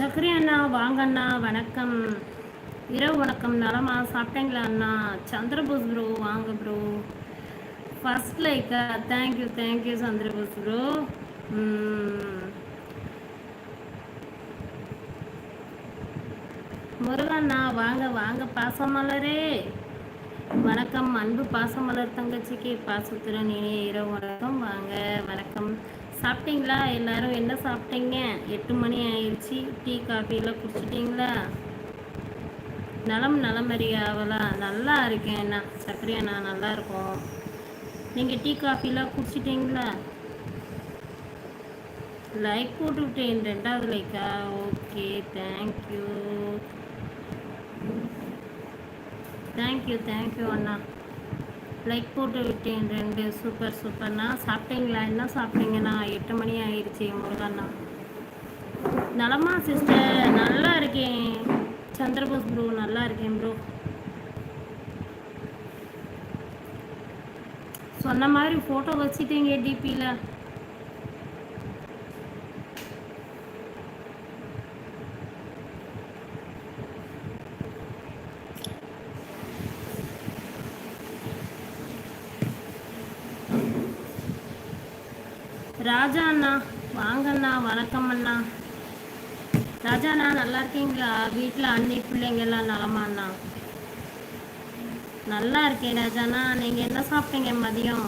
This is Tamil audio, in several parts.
சக்கரி அண்ணா வாங்க அண்ணா வணக்கம். இரவு வணக்கம். நலமா? சாப்பிட்டீங்களா அண்ணா? சந்திரபோஸ் ப்ரோ வாங்க bro first Lyca thank you thank you Chandrabose bro முருகண்ணா வாங்க வாங்க பாசமலரே. வணக்கம். அன்பு பாசமலர் தங்கச்சிக்கு பாசத்துடன் இனிய இரவு வணக்கம். வாங்க வணக்கம். சாப்பிட்டீங்களா? எல்லாரும் என்ன சாப்பிட்டீங்க? எட்டு மணி ஆயிடுச்சு. டீ காஃபிலாம் குடிச்சிட்டிங்களா? நலம் நலமறியாவலா நல்லா இருக்கேன் அண்ணா. சக்கரை அண்ணா நல்லா இருக்கும். நீங்கள் டீ காஃபிலாம் குடிச்சிட்டிங்களா? லைக் போட்டு விட்டேன் ரெண்டாவது Lyca okay thank you thank you thank you Anna. Like போட்டு விட்டேன். ரெண்டு சூப்பர் சூப்பர்ண்ணா சாப்பிட்டீங்களா? என்ன சாப்பிட்டீங்கண்ணா எட்டு மணி ஆயிடுச்சு முருகண்ணா. நலமா சிஸ்டர் நல்லா இருக்கேன். சந்திரபோஸ் ப்ரோ நல்லா இருக்கேன் ப்ரோ சொன்ன மாதிரி ஃபோட்டோ வச்சுட்டீங்க டிபியில் ராஜா அண்ணா வாங்க அண்ணா வணக்கம் அண்ணா ராஜா அண்ணா நல்லா இருக்கீங்களா? வீட்டில் அண்ணி பிள்ளைங்க எல்லாம் நலமா அண்ணா நல்லா இருக்கேன் ராஜாண்ணா. நீங்கள் என்ன சாப்பிட்டீங்க மதியம்?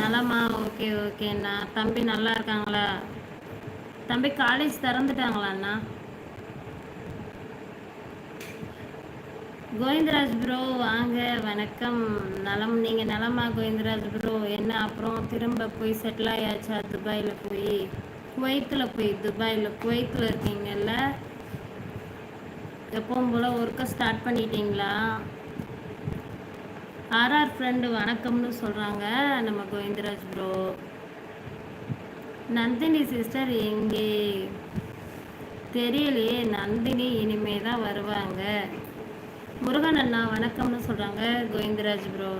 நலமா? ஓகே ஓகேண்ணா. தம்பி நல்லா இருக்காங்களா? தம்பி காலேஜ் திறந்துட்டாங்களா அண்ணா கோவிந்தராஜ் ப்ரோ வாங்க வணக்கம். நலம் நீங்கள் நலமா கோவிந்தராஜ் ப்ரோ என்ன அப்புறம் திரும்ப போய் செட்டில் ஆயாச்சா துபாயில் போய்? குவைத்தில் போய் துபாயில் குவைத்தில் இருக்கீங்கல்ல? எப்பவும் போல் ஒர்க்கை ஸ்டார்ட் பண்ணிட்டீங்களா? ஆர்ஆர் ஃப்ரெண்டு வணக்கம்னு சொல்கிறாங்க நம்ம கோவிந்தராஜ் ப்ரோ நந்தினி சிஸ்டர் எங்கே? தெரியலையே நந்தினி இனிமே தான் வருவாங்க. முருகன் அண்ணா வணக்கம்னு சொல்கிறாங்க கோவிந்தராஜ் ப்ரோ